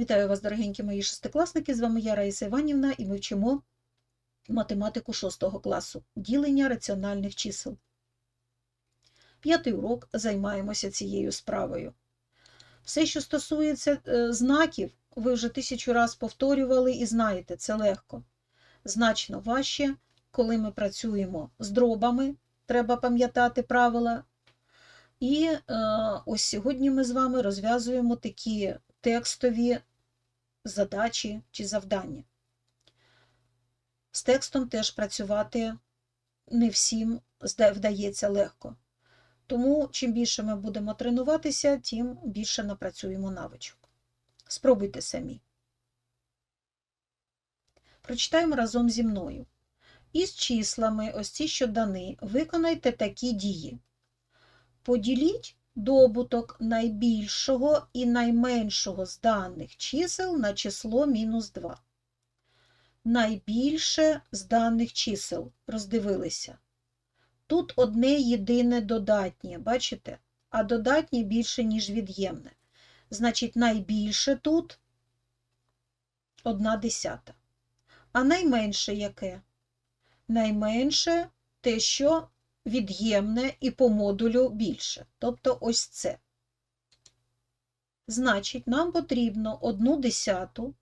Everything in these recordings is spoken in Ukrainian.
Вітаю вас, дорогенькі мої шестикласники. З вами я Раїса Іванівна, і ми вчимо математику 6 класу ділення раціональних чисел. П'ятий урок займаємося цією справою. Все, що стосується е, знаків, ви вже тисячу раз повторювали і знаєте, це легко. Значно важче, коли ми працюємо з дробами, треба пам'ятати правила. І е, ось сьогодні ми з вами розв'язуємо такі текстові задачі чи завдання. З текстом теж працювати не всім вдається легко. Тому чим більше ми будемо тренуватися, тим більше напрацюємо навичок. Спробуйте самі. Прочитаємо разом зі мною. Із числами, ось ці що дані, виконайте такі дії. Поділіть добуток найбільшого і найменшого з даних чисел на число мінус 2. Найбільше з даних чисел роздивилися. Тут одне єдине додатнє, бачите? А додатнє більше, ніж від'ємне. Значить, найбільше тут одна десята. А найменше яке? Найменше те, що від'ємне і по модулю більше. Тобто ось це. Значить, нам потрібно одну десяту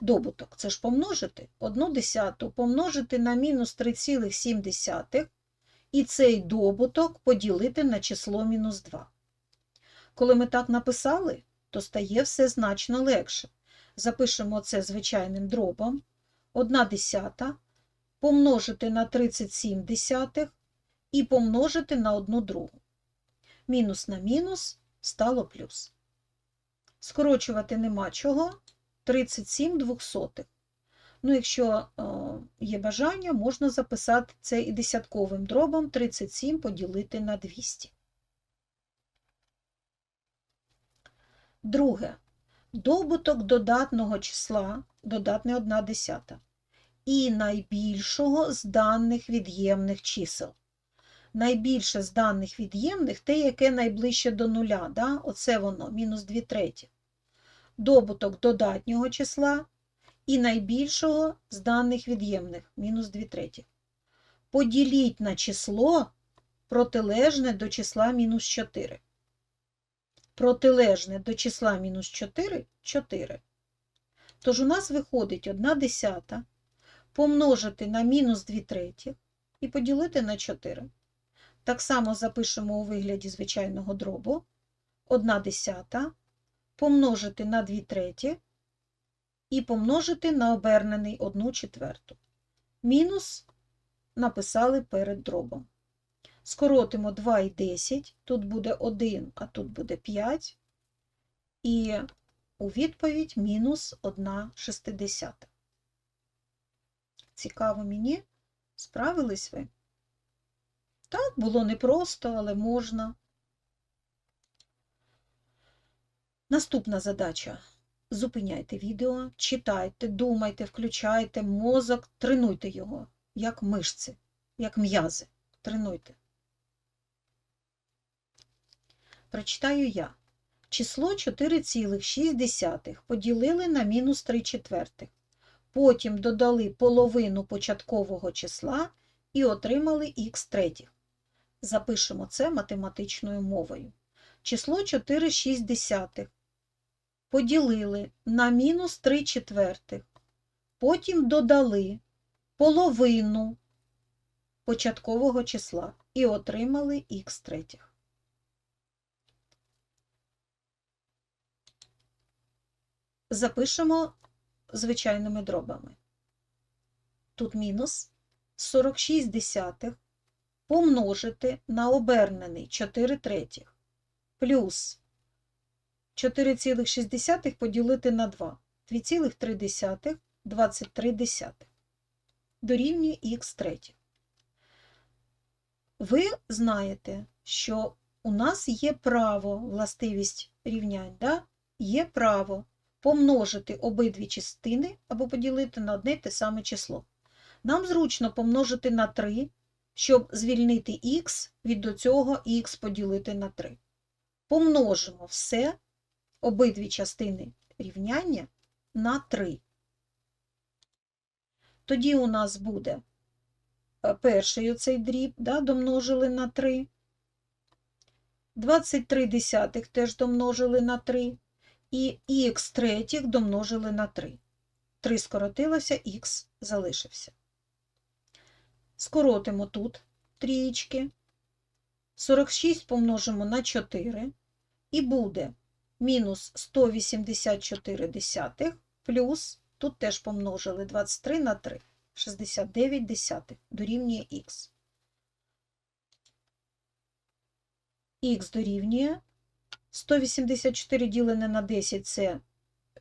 добуток, це ж помножити, одну десяту помножити на мінус 3,7 і цей добуток поділити на число мінус 2. Коли ми так написали, то стає все значно легше. Запишемо це звичайним дробом. 1 десята помножити на 37 десятих і помножити на 1 другу. Мінус на мінус стало плюс. Скорочувати нема чого. 37 двохсотих. Ну, якщо е, є бажання, можна записати це і десятковим дробом 37 поділити на 200. Друге. Добуток додатного числа, додатне 1 десята, і найбільшого з даних від'ємних чисел. Найбільше з даних від'ємних те, яке найближче до нуля, да? оце воно, мінус 2 треті. Добуток додатнього числа і найбільшого з даних від'ємних, мінус 2 треті. Поділіть на число протилежне до числа мінус 4. Протилежне до числа мінус 4 – 4. Тож у нас виходить 1 десята помножити на мінус 2 треті і поділити на 4. Так само запишемо у вигляді звичайного дробу 1 десята помножити на 2 треті і помножити на обернений 1 четверту. Мінус написали перед дробом. Скоротимо 2 і 10, тут буде 1, а тут буде 5. І у відповідь мінус 1 шестидесята. Цікаво мені, справились ви? Так, було непросто, але можна. Наступна задача. Зупиняйте відео, читайте, думайте, включайте мозок, тренуйте його, як мишці, як м'язи. Тренуйте. Прочитаю я. Число 4,6 поділили на мінус 3 четвертих. Потім додали половину початкового числа і отримали х третіх. Запишемо це математичною мовою. Число 4,6 поділили на мінус 3 четвертих. Потім додали половину початкового числа і отримали х третіх. Запишемо звичайними дробами. Тут мінус 46 десятих помножити на обернений 4 третіх плюс 4,6 поділити на 2. 2,3 23 десятих. Дорівнює х третіх. Ви знаєте, що у нас є право, властивість рівнянь, да? є право помножити обидві частини або поділити на одне те саме число. Нам зручно помножити на 3, щоб звільнити х від до цього х поділити на 3. Помножимо все, обидві частини рівняння на 3. Тоді у нас буде е, перший оцей дріб, да, домножили на 3. 23 десятих теж домножили на 3. І х третіх домножили на 3. 3 скоротилося, х залишився. Скоротимо тут трієчки. 46 помножимо на 4 і буде мінус 184 десятих плюс, тут теж помножили 23 на 3, 69 десятих дорівнює х. х дорівнює 184 ділене на 10 це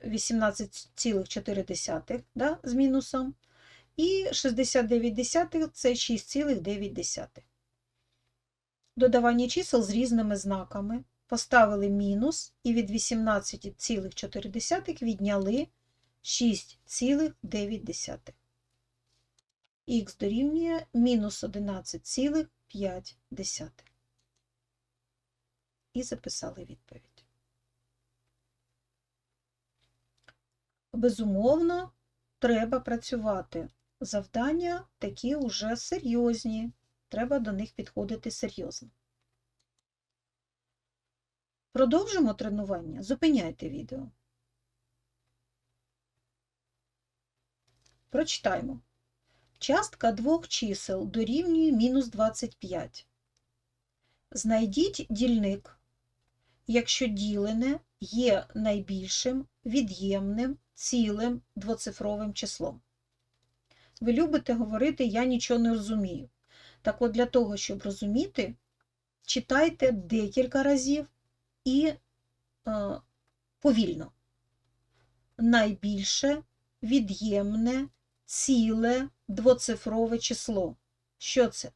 18,4 да, з мінусом. І 69 десятих це 6,9. Додавання чисел з різними знаками. Поставили мінус і від 18,4 відняли 6,9. Х дорівнює мінус 11,5. І записали відповідь. Безумовно, треба працювати. Завдання такі уже серйозні. Треба до них підходити серйозно. Продовжимо тренування. Зупиняйте відео. Прочитаємо. Частка двох чисел дорівнює мінус 25. Знайдіть дільник, якщо ділене є найбільшим від'ємним цілим двоцифровим числом. Ви любите говорити Я нічого не розумію. Так от для того, щоб розуміти, читайте декілька разів і е, повільно. Найбільше від'ємне ціле двоцифрове число. Що це?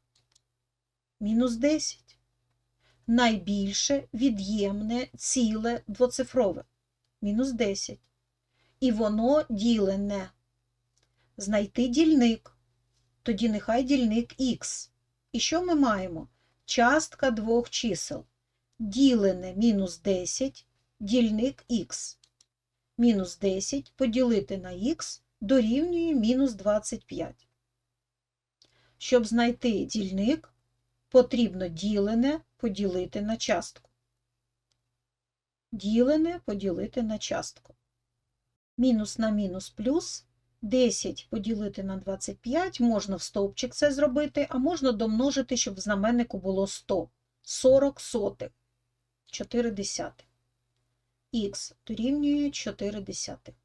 Мінус 10. Найбільше від'ємне ціле двоцифрове. Мінус 10. І воно ділене. Знайти дільник. Тоді нехай дільник х. І що ми маємо? Частка двох чисел. Ділене мінус 10, дільник х. Мінус 10 поділити на х дорівнює мінус 25. Щоб знайти дільник, потрібно ділене поділити на частку. Ділене поділити на частку. Мінус на мінус плюс 10 поділити на 25, можна в стовпчик це зробити, а можна домножити, щоб в знаменнику було 100. 40 сотих. 4 десятих. Х дорівнює 4 десятих.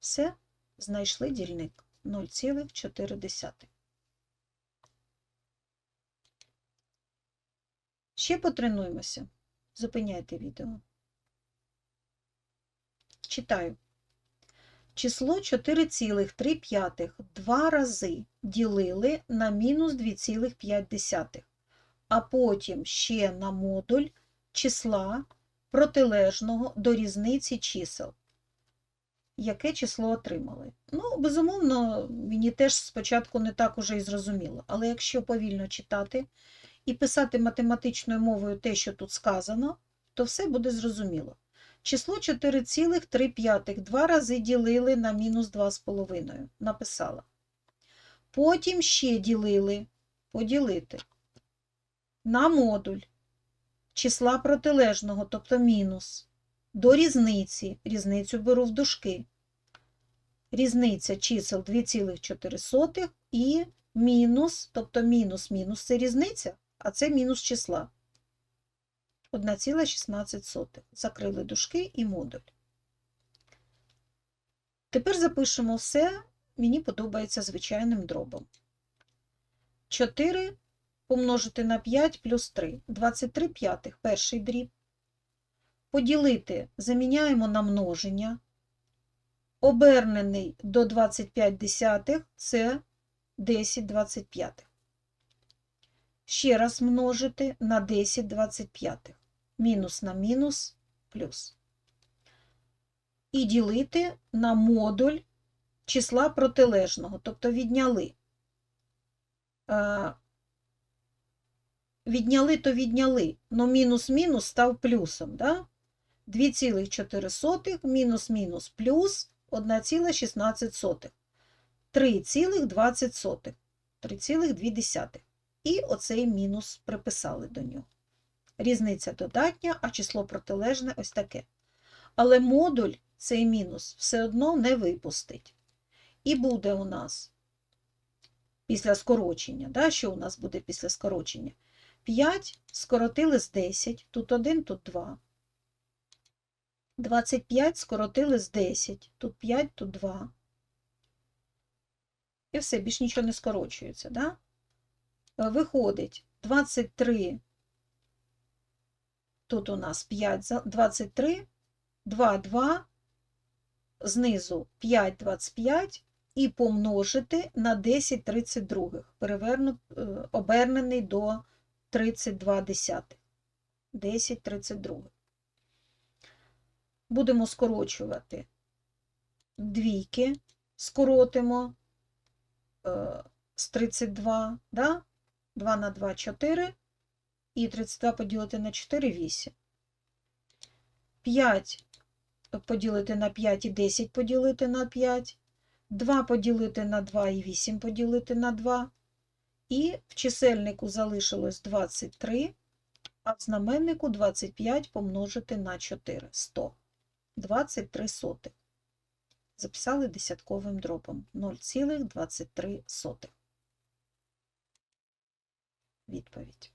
Все, знайшли дільник 0,4. Ще потренуємося. Зупиняйте відео. Читаю. Число 4,3 два рази ділили на мінус 2,5, а потім ще на модуль числа протилежного до різниці чисел. Яке число отримали? Ну, безумовно, мені теж спочатку не так уже і зрозуміло. Але якщо повільно читати і писати математичною мовою те, що тут сказано, то все буде зрозуміло. Число 4,3 два рази ділили на мінус 2,5. Написала. Потім ще ділили, поділити, на модуль числа протилежного, тобто мінус, до різниці, різницю беру в дужки. Різниця чисел 2,4 і мінус, тобто мінус мінус це різниця, а це мінус числа. 1,16. Закрили дужки і модуль. Тепер запишемо все, мені подобається звичайним дробом. 4 помножити на 5 плюс 3. 23 п'ятих перший дріб. Поділити заміняємо на множення. Обернений до 25 десятих це 10 25. Ще раз множити на 10 25 мінус на мінус плюс. І ділити на модуль числа протилежного, тобто відняли. Відняли, то відняли, но мінус-мінус став плюсом. Да? 2,4 мінус мінус плюс 1,16. 3,20. 3,2. І оцей мінус приписали до нього. Різниця додатня, а число протилежне ось таке. Але модуль цей мінус все одно не випустить. І буде у нас після скорочення. Да? Що у нас буде після скорочення? 5 скоротили з 10, тут 1, тут 2. 25 скоротили з 10, тут 5, тут 2. І все, більш нічого не скорочується. Да? Виходить 23, тут у нас 5, за- 23, 2, 2, знизу 5, 25 і помножити на 10 32, перевернут, е, обернений до 32 десятих. 10 32. Будемо скорочувати двійки, скоротимо е, з 32, да? 2 на 2 – 4, і 32 поділити на 4 – 8. 5 поділити на 5 і 10 поділити на 5, 2 поділити на 2 і 8 поділити на 2. І в чисельнику залишилось 23, а в знаменнику 25 помножити на 4 – 100. 23 сотих. Записали десятковим дробом 0,23 сотих. Відповідь.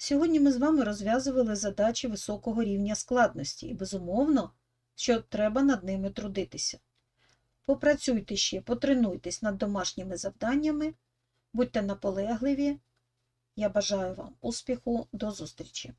Сьогодні ми з вами розв'язували задачі високого рівня складності і, безумовно, що треба над ними трудитися. Попрацюйте ще, потренуйтесь над домашніми завданнями, будьте наполегливі. Я бажаю вам успіху, до зустрічі!